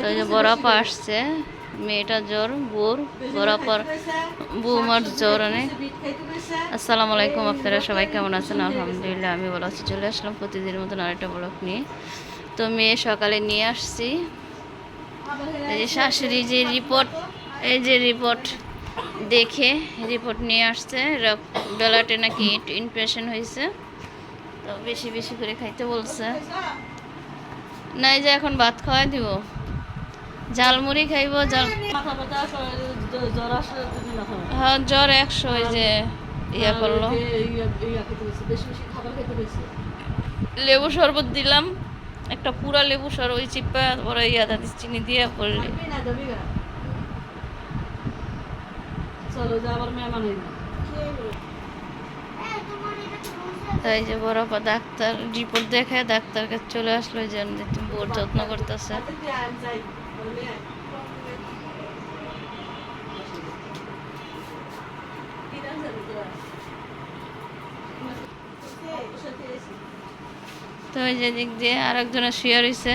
তো যে বরাপা আসছে, মেয়েটা জ্বর, বোর বরাপার বৌমার জ্বর অনেক আসসালামু আলাইকুম আপনারা সবাই কেমন আছেন? আলহামদুলিল্লাহ, আমি বলা আছি। চলে আসলাম প্রতিদিনের মতন আরেকটা ব্লক নিয়ে। তো মেয়ে সকালে নিয়ে আসছি। এই যে শাশুড়ি যে রিপোর্ট এই যে রিপোর্ট দেখে রিপোর্ট নিয়ে আসছে। বেলাটে নাকি ইনফেকশন হয়েছে। তো বেশি বেশি করে খাইতে বলছে। না, এই যে এখন ভাত খাওয়াই দিব। ঝালমুড়ি খাইব। হ্যাঁ জ্বর একশো ওই যে ইয়া করল ওই যে খেতে হয়েছে, বেশি বেশি খাবার খেতে হয়েছে। লেবু শরবত দিলাম একটা পুরা লেবু শর ওই চিপা পরে ইয়া দাদি চিনি দিয়ে করলি। চলো যে আবার মেহমান তাই যে বড় ডাক্তার রিপোর্ট দেখে ডাক্তার কাছে চলে আসলো যে বোর যত্ন করতেছে তো ওই যে দিক দিয়ে আর একজনের শুয়ে রয়েছে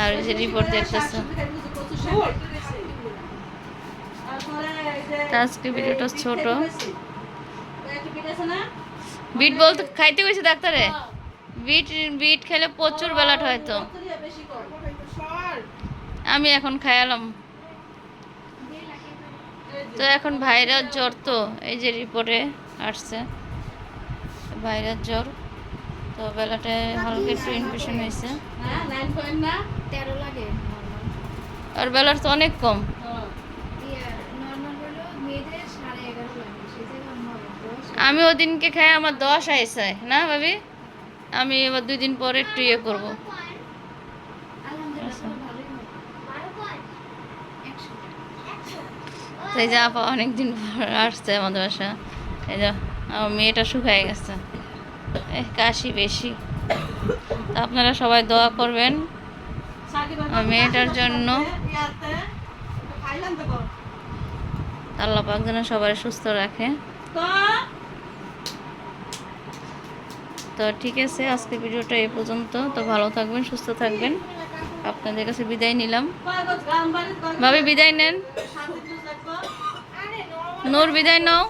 আর ওই যে রিপোর্ট দেখতেছে আজকে ভিডিওটা ছোট। বিট বলতে খাইতে কইছে ডাক্তারে বিট বিট খেলে প্রচুর বেলাট হয়তো। আমি এখন খায়ালাম তো এখন ভাইরাস জ্বর তো এই যে রিপোর্টে আসছে। ভাইরাস জ্বর তো বেলাতে হালকা একটু ইনফেকশন হয়েছে। হ্যাঁ, আর বেলার তো অনেক কম। আমি ওদিনকে খাই আমার দশ আইসায় না ভাবি? আমি এবার দুই দিন পরে একটু ইয়ে করব আলহামদুলিল্লাহ পুরো ভালোই হয় একশো তো এই যে আপা অনেকদিন পর আসছে আমাদের বাসা এই যে আমার মেয়েটা শুকায় গেছে কাশি বেশি আপনারা সবাই দোয়া করবেন মেয়েটার জন্য। আল্লাহ পাক যেন সবাই সুস্থ রাখে তো, ঠিক আছে আজকে ভিডিওটা এই পর্যন্ত তো ভালো থাকবেন সুস্থ থাকবেন আপনাদের কাছে বিদায় নিলাম? ভাবি বিদায় নেন? নূর বিদায় নাও।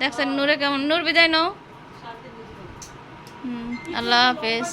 দেখছেন নূরে কেমন? নূর বিদায় নাও। আল্লাহ হাফেজ।